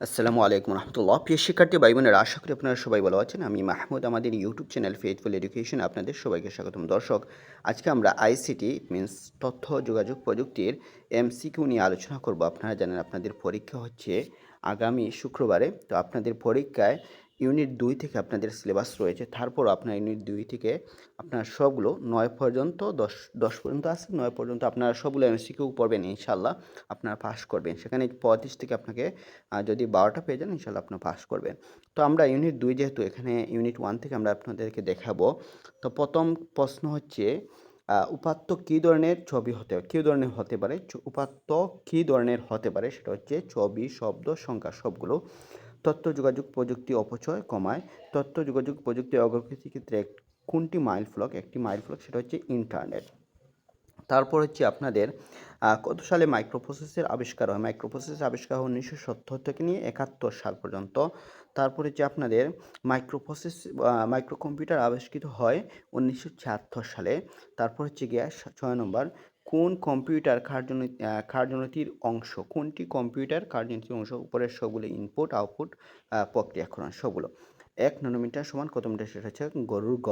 আসসালামু আলাইকুম রহমতুল্লাহ। প্রিয় শিক্ষার্থী ভাই বোনেরা আশা করি আপনারা সবাই ভালো আছেন। আমি মাহমুদ, আমাদের ইউটিউব চ্যানেল ফেথফুল এডুকেশন আপনাদের সবাইকে স্বাগতম। দর্শক, আজকে আমরা আইসিটি মিনস তথ্য, যোগাযোগ প্রযুক্তির এমসিকিউ নিয়ে আলোচনা করব। আপনারা জানেন, আপনাদের পরীক্ষা হচ্ছে আগামী শুক্রবারে। তো আপনাদের পরীক্ষায় ইউনিট দুই থেকে আপনাদের সিলেবাস রয়েছে, তারপর আপনার ইউনিট দুই থেকে আপনার সবগুলো নয় পর্যন্ত দশ দশ পর্যন্ত আছে, নয় পর্যন্ত আপনারা সবগুলো এমসিকিউ পড়বেন ইনশাল্লাহ আপনারা পাস করবেন। সেখানে পঁয়ত্রিশ থেকে আপনাকে যদি বারোটা পেয়ে যান ইনশাল্লাহ আপনার পাস করবেন। তো আমরা ইউনিট দুই যেহেতু এখানে ইউনিট ওয়ান থেকে আমরা আপনাদেরকে দেখাবো, তো প্রথম প্রশ্ন হচ্ছে উপাত্ত কী ধরনের ছবি হতে, কী ধরনের হতে পারে? উপাত্ত কী ধরনের হতে পারে? সেটা হচ্ছে ছবি, শব্দ, সংখ্যা সবগুলো। তথ্য যোগাযোগ প্রযুক্তি অপচয় কমায়। তথ্য যোগাযোগ প্রযুক্তি অগ্রগতির ক্ষেত্রে কোনটি মাইল ফলক? একটি মাইল ফলক সেটা হচ্ছে ইন্টারনেট। তারপর হচ্ছে আপনাদের কত সালে মাইক্রোপ্রসেসের আবিষ্কার হয়? মাইক্রোপ্রসেসের আবিষ্কার হয় উনিশশো সত্তর থেকে নিয়ে একাত্তর সাল পর্যন্ত। তারপরে হচ্ছে আপনাদের মাইক্রোপ্রসেস মাইক্রো কম্পিউটার আবিষ্কৃত হয় উনিশশো ছিয়াত্তর সালে। তারপর হচ্ছে গিয়ে ছয় নম্বর কোন কম্পিউটার কার্যনীতি কার্যনীতির অংশ, কোনটি কম্পিউটার কার্যনীতির অংশ, উপরের সবগুলো ইনপুট আউটপুট প্রক্রিয়াকরণ সবগুলো। এক ন্যানোমিটার সমান কত মিটার সেটা হচ্ছে গরুর গ।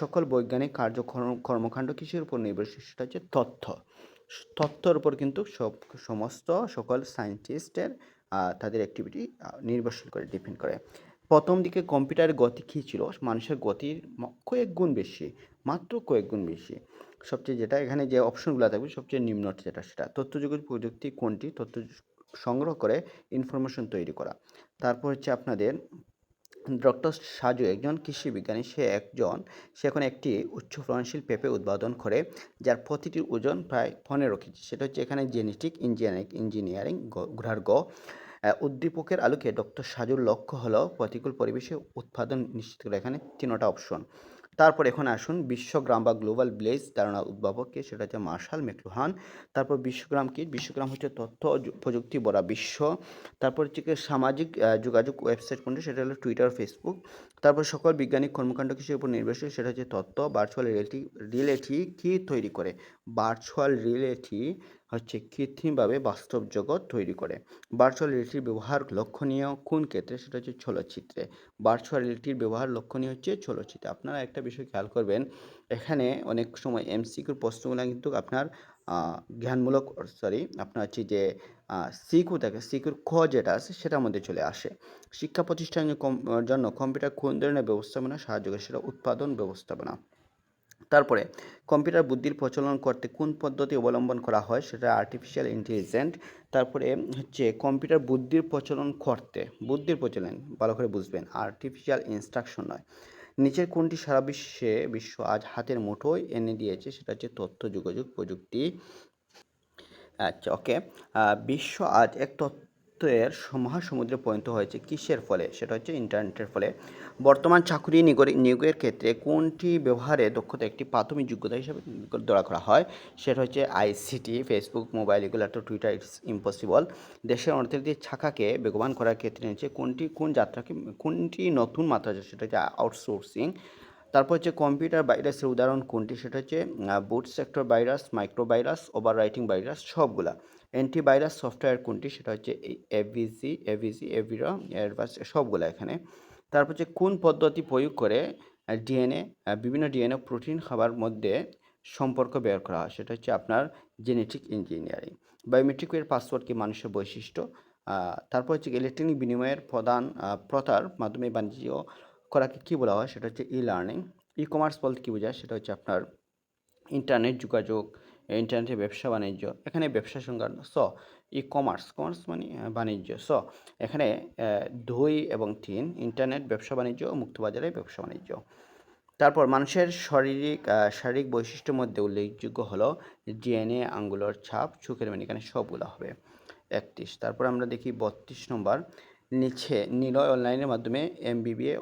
সকল বৈজ্ঞানিক কার্যক্রম কর্মকাণ্ড কিসের উপর নির্ভরশীল, সেটা হচ্ছে তথ্য। তথ্যর উপর কিন্তু সব, সমস্ত সকল সায়েন্টিস্টের তাদের অ্যাক্টিভিটি নির্ভরশীল করে ডিপেন্ড করে। প্রথম দিকে কম্পিউটারের গতি কী ছিল? মানুষের গতির কয়েক গুণ বেশি, মাত্র কয়েক গুণ বেশি। সবচেয়ে যেটা, এখানে যে অপশনগুলো থাকবে, সবচেয়ে নিম্ন যেটা, সেটা। তথ্যযোগের প্রযুক্তি কোনটি? তথ্য সংগ্রহ করে ইনফরমেশন তৈরি করা। তারপর হচ্ছে আপনাদের ডক্টর সাজু একজন কৃষি বিজ্ঞানী, সে একজন, সে এখন একটি উচ্চ ফলনশীল পেঁপে উৎপাদন করে, যার প্রতিটির ওজন প্রায় পনেরো কেজি। সেটা হচ্ছে এখানে জেনেটিক ইঞ্জিনিয়ারিং ইঞ্জিনিয়ারিং ঘোড়ার গ। উদ্দীপকের আলোকে ডক্টর সাজুর লক্ষ্য হলো প্রতিকূল পরিবেশে উৎপাদন নিশ্চিত করা। এখানে তিনোটা অপশন তারপর এখন আসুন বিশ্বগ্রাম বা গ্লোবাল ব্লেজ ধারণা উদ্ভাবককে, সেটা হচ্ছে মার্শাল মেকলুহান। তারপর বিশ্বগ্রাম কি? বিশ্বগ্রাম হচ্ছে তথ্য প্রযুক্তি বড়া বিশ্ব। তারপর হচ্ছে সামাজিক যোগাযোগ ওয়েবসাইট কোনটি? সেটা হলো টুইটার ফেসবুক তারপর সকল বৈজ্ঞানিক কর্মকাণ্ড কিসের উপর নির্ভরশীল, সেটা হচ্ছে তথ্য ভার্চুয়াল রিয়েলিটি রিয়েলিটি কী তৈরি করে? ভার্চুয়াল রিয়েলিটি হচ্ছে কৃত্রিমভাবে বাস্তব জগৎ তৈরি করে। ভার্চুয়াল রিয়েলিটির ব্যবহার লক্ষণীয় কোন ক্ষেত্রে? সেটা হচ্ছে চলচ্চিত্রে। ভার্চুয়াল রিয়েলিটির ব্যবহার লক্ষণীয় হচ্ছে চলচ্চিত্র। আপনারা একটা বিষয় খেয়াল করবেন, এখানে অনেক সময় এমসিকিউর প্রশ্নগুলো কিন্তু আপনার জ্ঞানমূলক সরি আপনার হচ্ছে যে সিকিউ থাকে সিকিউর খ যেটা আছে সেটার মধ্যে চলে আসে। শিক্ষা প্রতিষ্ঠানের জন্য কম্পিউটার কোন ধরনের ব্যবস্থাপনা সাহায্য করে, সেটা উৎপাদন ব্যবস্থাপনা। তারপরে, কম্পিউটার বুদ্ধির প্রচলন করতে কোন পদ্ধতি অবলম্বন করা হয় সেটা আর্টিফিশিয়াল ইন্টেলিজেন্ট তারপরে হচ্ছে কম্পিউটার বুদ্ধির প্রচলন করতে, বুদ্ধির প্রচলন, ভালো করে বুঝবেন আর্টিফিশিয়াল ইনস্ট্রাকশন নয়। নিচের কোনটি সারা বিশ্বে, বিশ্ব আজ হাতের মুঠোয় এনে দিয়েছে, সেটা হচ্ছে তথ্য, যোগাযোগ, প্রযুক্তি। আচ্ছা ওকে বিশ্ব আজ এক তত্ত্বের মহাসমুদ্রে পরিণত হয়েছে। কিসের ফলে? সেটা হচ্ছে ইন্টারনেটের ফলে। বর্তমান চাকরি নিয়োগের ক্ষেত্রে কোনটি ব্যবহারে দক্ষতা একটি প্রাথমিক যোগ্যতা হিসেবে ধরা করা হয়? সেটা হচ্ছে আইসিটি, ফেসবুক, মোবাইল, এগুলো তো টুইটার ইটস ইম্পসিবল দেশের অর্থনীতির শাখাকে বেগবান করার ক্ষেত্রে নিচ্ছে কোনটি, কোন যাত্রাকে, কোনটি নতুন মাত্রা সেটা হচ্ছে আউটসোর্সিং তারপর হচ্ছে কম্পিউটার ভাইরাসের উদাহরণ কোনটি? সেটা হচ্ছে boot sector virus micro virus overwriting virus সবগুলা। অ্যান্টিভাইরাস সফটওয়্যার কোনটি? সেটা হচ্ছে এভিসি এভিসি এভিরা এয়ারভাস সবগুলো এখানে। তারপর হচ্ছে কোন পদ্ধতি প্রয়োগ করে ডিএনএ বিভিন্ন ডিএনএ প্রোটিন খাবার মধ্যে সম্পর্ক বের করা হয়? সেটা হচ্ছে আপনার জেনেটিক ইঞ্জিনিয়ারিং বায়োমেট্রিক এর পাসওয়ার্ড কি মানুষের বৈশিষ্ট্য? তারপর হচ্ছে ইলেকট্রনিক বিনিময়ের প্রধান প্রথার মাধ্যমে বাণিজ্য করাকে কী বলা হয়? সেটা হচ্ছে ই লার্নিং ই কমার্স বলতে কী বোঝায়? সেটা হচ্ছে আপনার ইন্টারনেট যোগাযোগ ইন্টারনেটে ব্যবসা, বাণিজ্য, এখানে ব্যবসা সংজ্ঞা স ই কমার্স কমার্স মানে বাণিজ্য, স, এখানে দুই এবং তিন, ইন্টারনেট ব্যবসা, বাণিজ্য ও মুক্তবাজারে ব্যবসা, বাণিজ্য। তারপর মানুষের শারীরিক শারীরিক বৈশিষ্ট্যের মধ্যে উল্লেখযোগ্য হলো ডিএনএ, আঙ্গুলের ছাপ, চোখের মানে এখানে সবগুলো হবে। একত্রিশ, তারপর আমরা দেখি বত্রিশ নম্বর। নিচে নিলয় অনলাইনের মাধ্যমে এমবিবিএ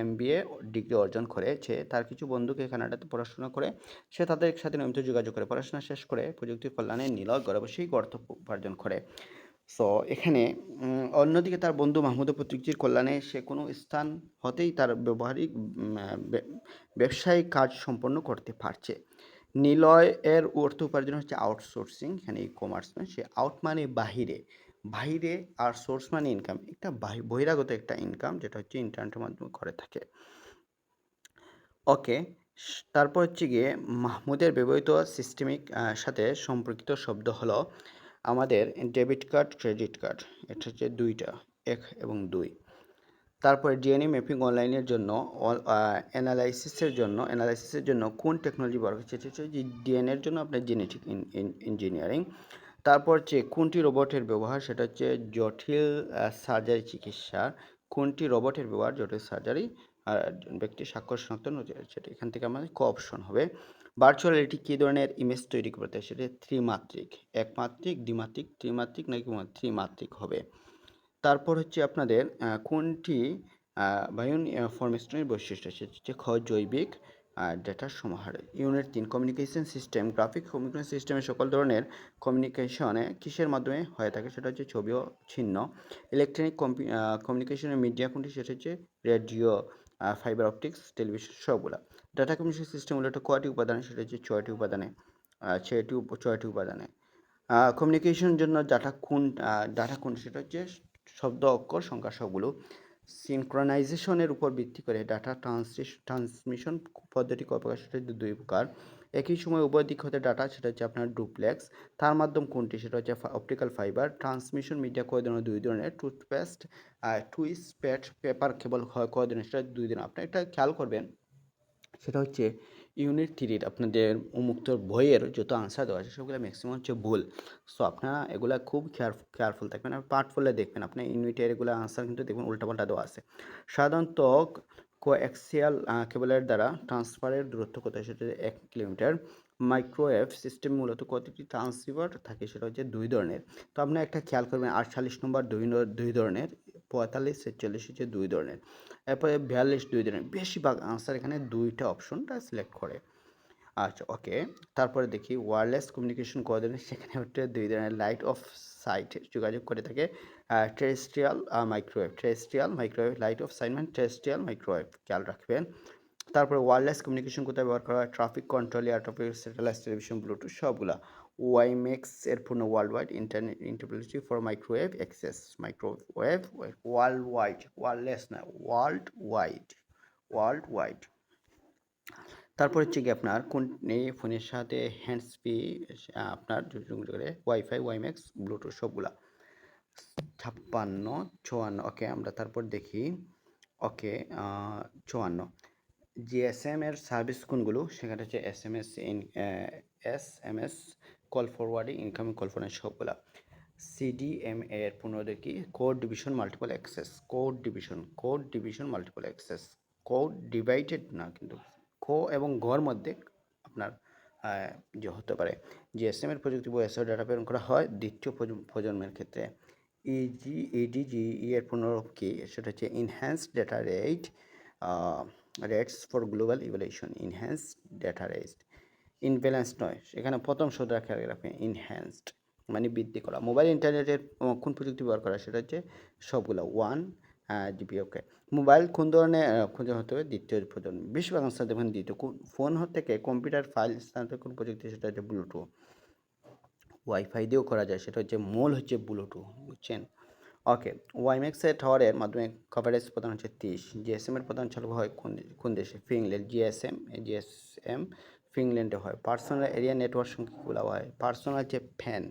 এমবিএ ডিগ্রি অর্জন করেছে তার কিছু বন্ধুকে কানাডাতে পড়াশোনা করে। সে তাদের সাথে নিয়মিত যোগাযোগ করে, পড়াশোনা শেষ করে প্রযুক্তি কল্যাণে নিলয় ঘরে বসেই অর্থ উপার্জন করে। সো এখানে অন্যদিকে তার বন্ধু মাহমুদ প্রযুক্তির কল্যাণে সে কোনো স্থান হতেই তার ব্যবহারিক ব্যবসায়িক কাজ সম্পন্ন করতে পারছে। নিলয় এর অর্থ উপার্জন হচ্ছে আউটসোর্সিং এখানে ই কমার্স সে আউট মানে বাহিরে বাইরে আর সোর্স মানে ইনকাম একটা বাহি- বহিরাগত একটা ইনকাম যেটা হচ্ছে ইন্টারনেটের মাধ্যমে করে থাকে। ওকে তারপর হচ্ছে গিয়ে মাহমুদের ব্যবহৃত সিস্টেমিক সাথে সম্পর্কিত শব্দ হলো আমাদের ডেবিট কার্ড ক্রেডিট কার্ড এটা হচ্ছে দুইটা, এক এবং দুই। তারপরে ডিএনএ ম্যাপিং অনলাইনের জন্য অ্যানালাইসিসের জন্য অ্যানালাইসিসের জন্য কোন টেকনোলজি ব্যবহার করছে সেটা হচ্ছে ডিএনএর জন্য আপনার জেনেটিক ইঞ্জিনিয়ারিং তারপর হচ্ছে কোনটি রোবটের ব্যবহার, সেটা হচ্ছে জটিল সার্জারি চিকিৎসা। কোনটি রোবটের ব্যবহার, জটিল সার্জারি, আর ব্যক্তি স্বাক্ষর শনাক্ত সেটা এখান থেকে আমাদের ক অপশন হবে। ভার্চুয়াল রিয়েলিটি কী ধরনের ইমেজ তৈরি করতে সেটা ত্রিমাত্রিক, একমাত্রিক, দ্বিমাত্রিক, ত্রিমাত্রিক নাকি ত্রিমাত্রিক হবে। তারপর হচ্ছে আপনাদের কোনটি বায়ন ফরমেশনের বৈশিষ্ট্য সেটা হচ্ছে খ জৈবিক ডেটার সমাহার। ইউনিট তিন কমিউনিকেশন সিস্টেম গ্রাফিক কমিউনিকেশন সিস্টেমে সকল ধরনের কমিউনিকেশনে কিসের মাধ্যমে হয়ে থাকে? সেটা হচ্ছে ছবি ও চিহ্ন ইলেকট্রনিক কমিউনিকেশনের মিডিয়া কোনটি? সেটা হচ্ছে রেডিও ফাইবার অপটিক্স টেলিভিশন সবগুলা। ডাটা কমিউনিকেশন সিস্টেম মূলত কয়টি উপাদানে? সেটা হচ্ছে ছয়টি উপাদানে ছয়টি ছয়টি উপাদানে। কমিউনিকেশনের জন্য ডাটা কোন ডাটা কোন সেটা হচ্ছে শব্দ, অক্ষর, সংখ্যা সবগুলো। সিনক্রোনাইজেশনের উপর ভিত্তি করে ডাটা ট্রান্সমিশন পদ্ধতি হচ্ছে দুই প্রকার। একই সময় উভয় দিক হতে ডাটা সেটা হচ্ছে আপনার ডুপ্লেক্স তার মাধ্যম কোনটি? সেটা হচ্ছে অপটিক্যাল ফাইবার ট্রান্সমিশন মিডিয়া কয় ধরনের? দুই ধরনের। টুথপেস্ট আর টুইস প্যাড পেপার কেবল হয় কয় ধরনের? সেটা দুই ধরনের। আপনি একটা খেয়াল করবেন, সেটা হচ্ছে ইউনিট থ্রির আপনাদের উন্মুক্ত বইয়ের যত আনসার দেওয়া আছে সেগুলো ম্যাক্সিমাম হচ্ছে ভুল। সো আপনারা এগুলো খুব কেয়ার কেয়ারফুল থাকবেন আর পার্ট ফুলে দেখবেন আপনার ইউনিটের এগুলো আনসার কিন্তু দেখবেন উল্টাপাল্টা দেওয়া আছে। সাধারণত কোঅ্যাক্সিয়াল কেবলের দ্বারা ট্রান্সফারের দূরত্ব কত সেটা এক কিলোমিটার। মাইক্রোওয়েভ সিস্টেম মূলত কতটি ট্রান্সিভার থাকে সেটা হচ্ছে দুই ধরনের। তো আপনি একটা খেয়াল করবেন, আটচল্লিশ নম্বর দুই দুই ধরনের পঁয়তাল্লিশ, ছেচল্লিশ হচ্ছে দুই ধরনের। এরপরে বিয়াল্লিশ, দুই ধরনের। বেশিরভাগ আনসার এখানে দুইটা অপশনটা সিলেক্ট করে। আচ্ছা ওকে তারপরে দেখি ওয়্যারলেস কমিউনিকেশন কয় ধরনের সেখানে হচ্ছে দুই ধরনের লাইট অফ সাইট যোগাযোগ করে থাকে। Terrestrial microwave terrestrial microwave line of sight মানে টেরেস্ট্রিয়াল মাইক্রোওয়েভ খেয়াল রাখবেন। তারপরে ওয়্যারলেস কমিউনিকেশন কোথায় ব্যবহার করা হয়? Traffic control air traffic satellite television bluetooth সবগুলা। ওয়াইমেক্স এর পূর্ণ world wide internet ইন্টারপ্রিটি for microwave access microwave world wide wireless না ওয়ার্ল্ড ওয়াইড ওয়ার্ল্ড ওয়াইড তারপর হচ্ছে কি আপনার কোন ফোনের সাথে হ্যান্ডস ফ্রি আপনার করে ওয়াইফাই ওয়াইম্যাক্স ব্লুটুথ সবগুলা। ছাপ্পান্ন, চুয়ান্ন ওকে আমরা তারপর দেখি ওকে চুয়ান্ন। জিএসএম এর সার্ভিস কোনগুলো? সেখানে হচ্ছে S M S S M S call forwarding incoming call forwarding সবগুলা। সিডিএম এর পুনরায় কি code division multiple access code division code division multiple access code divided না, কিন্তু কো এবং ঘর মধ্যে আপনার যে হতে পারে জিএসএম এর প্রযুক্তি বয়সে ডাটা প্রেরণ করা হয় দ্বিতীয় প্রজ- প্রজন্মের ক্ষেত্রে। E ইজি ইডিজি এর পুনরূপ কি? সেটা হচ্ছে enhance data rate rates for global evolution enhance data rate imbalance নয়। সেখানে প্রথম শব্দ খেয়াল রাখবেন ইনহ্যান্সড মানে বৃদ্ধি করা। মোবাইল ইন্টারনেটের কোন প্রযুক্তি ব্যবহার করা, সেটা হচ্ছে সবগুলো ওয়ান জিবি ওকে মোবাইল কোন ধরনের খুঁজে হতে হবে দ্বিতীয় প্রজন্ম। বেশিরভাগ আনসার দেখবেন দ্বিতীয়। ফোন থেকে কম্পিউটার ফাইল স্থানান্তর কোন প্রযুক্তি, সেটা হচ্ছে ব্লুটুথ ওয়াইফাই দিয়েও করা যায়, সেটা হচ্ছে মূল হচ্ছে ব্লুটুথ বুঝছেন? ওকে ওয়াইম্যাক্সের টাওয়ারের মাধ্যমে কভারেজ প্রদান হচ্ছে তিরিশ। জিএসএম এর প্রধান চালু হয় কোন কোন দেশে? ফিনল্যান্ড জিএসএম জিএসএম ফিনল্যান্ডে হয়। পার্সোনাল এরিয়া নেটওয়ার্ক সংখ্যা বলা হয়। পার্সোনাল হচ্ছে ফ্যান।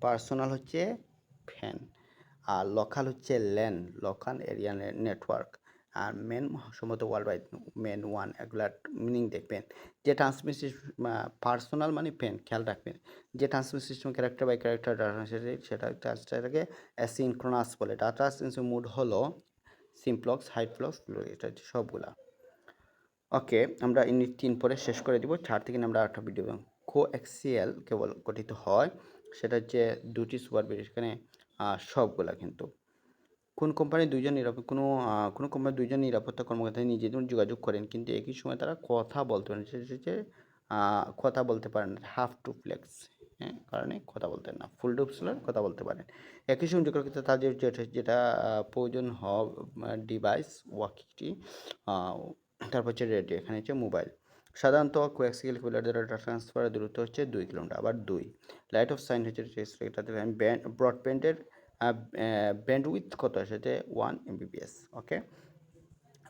পার্সোনাল হচ্ছে ফ্যান। আর লোকাল হচ্ছে ল্যান, লোকাল এরিয়া নেটওয়ার্ক। আর মেন সম্ভবত ওয়ার্ল্ড ওয়াইড মেন ওয়ান, এগুলার মিনিং দেখবেন। যে ট্রান্সমিশন পার্সোনাল মানে পেন খেয়াল রাখবেন। যে transmit system character by character data সেটা সেটাকে অ্যাসিনক্রোনাস বলে। ডাটা মোড হলো সিমপ্লক্স হাইডফ্লক্স এটা সবগুলা। ওকে, আমরা ইউনিট তিন পরে শেষ করে দিব। চার থেকে আমরা আটটা ভিডিও কো এক্সিএল কেবল গঠিত হয়, সেটা হচ্ছে দুটি সুপার এখানে সবগুলা কিন্তু। কোন কোম্পানির দুইজন নিরাপদ কোনো কোনো কোম্পানির দুইজন নিরাপত্তা কর্মকর্তা নিজেদের যোগাযোগ করেন, কিন্তু একই সময় তারা কথা বলতে পারেন। সেটা কথা বলতে পারেন হাফ টু ফ্লেক্স হ্যাঁ কারণে কথা বলতেন না। ফুল ডুপসলার কথা বলতে পারেন। একই সঙ্গে করতে তাদের যেটা প্রয়োজন হওয়া ডিভাইস ওয়াকিটি তারপর হচ্ছে রেডিও এখানে হচ্ছে মোবাইল। সাধারণত কোয়াক্সিক্যাল কুলার দ্বারা ডাটা ট্রান্সফারের দূরত্ব হচ্ছে দুই কিলোমিটার, আবার দুই। লাইট অফ সাইন হচ্ছে ব্যান্ড ব্রডব্যান্ডের ব্যান্ড উইথ কত সেটা one Mbps okay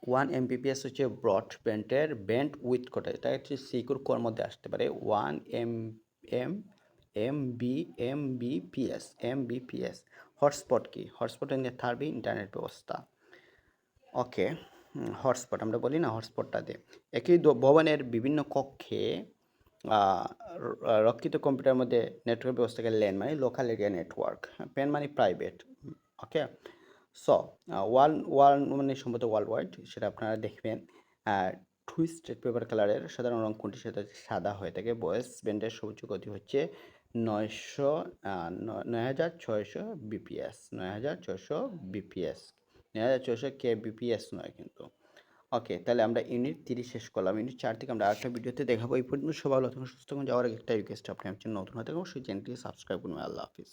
one Mbps হচ্ছে ব্রডব্যান্ডের ব্যান্ড উইথ কত এটা হচ্ছে সিকিউর কোর মধ্যে আসতে পারে one M M M B M BPS M B P BPS hotspot কি হটস্পট ইন থার্বি ইন্টারনেট ব্যবস্থা ওকে হটস্পট, আমরা বলি না হটস্পটটা দে একই ভবনের বিভিন্ন কক্ষে রক্ষিত কম্পিউটার মধ্যে নেটওয়ার্ক ব্যবস্থাকে ল্যান মানে লোকাল এরিয়া নেটওয়ার্ক পেন মানে private okay so wall wall মানে সম্ভবত ওয়ার্ল্ড ওয়াইড সেটা আপনারা দেখবেন। টুইস্টেড পেপার কালারের সাধারণ রং কোনটি? সেটা সাদা হয়ে থাকে। বয়েস ব্যান্ডের সর্বোচ্চ গতি হচ্ছে নয়শো নয় হাজার ছয়শো বিপিএস, নয় হাজার ছয়শো বিপিএস। নয় হাজার ছয়শো কে বিপিএস নয় কিন্তু। ওকে, তাহলে আমরা ইউনিট তিরিশ শেষ করলাম। ইউনিট চার থেকে আমরা আরেকটা ভিডিওতে দেখাবো। এই পর্যন্ত সবাই ভালো থাকুন, সুস্থ থাকুন। যাওয়ার একটা রিকোয়েস্ট আপনি আমার নতুন হয়ে থাকুন সেই চ্যানেলটি সাবস্ক্রাইব করুন। আল্লাহ হাফিজ।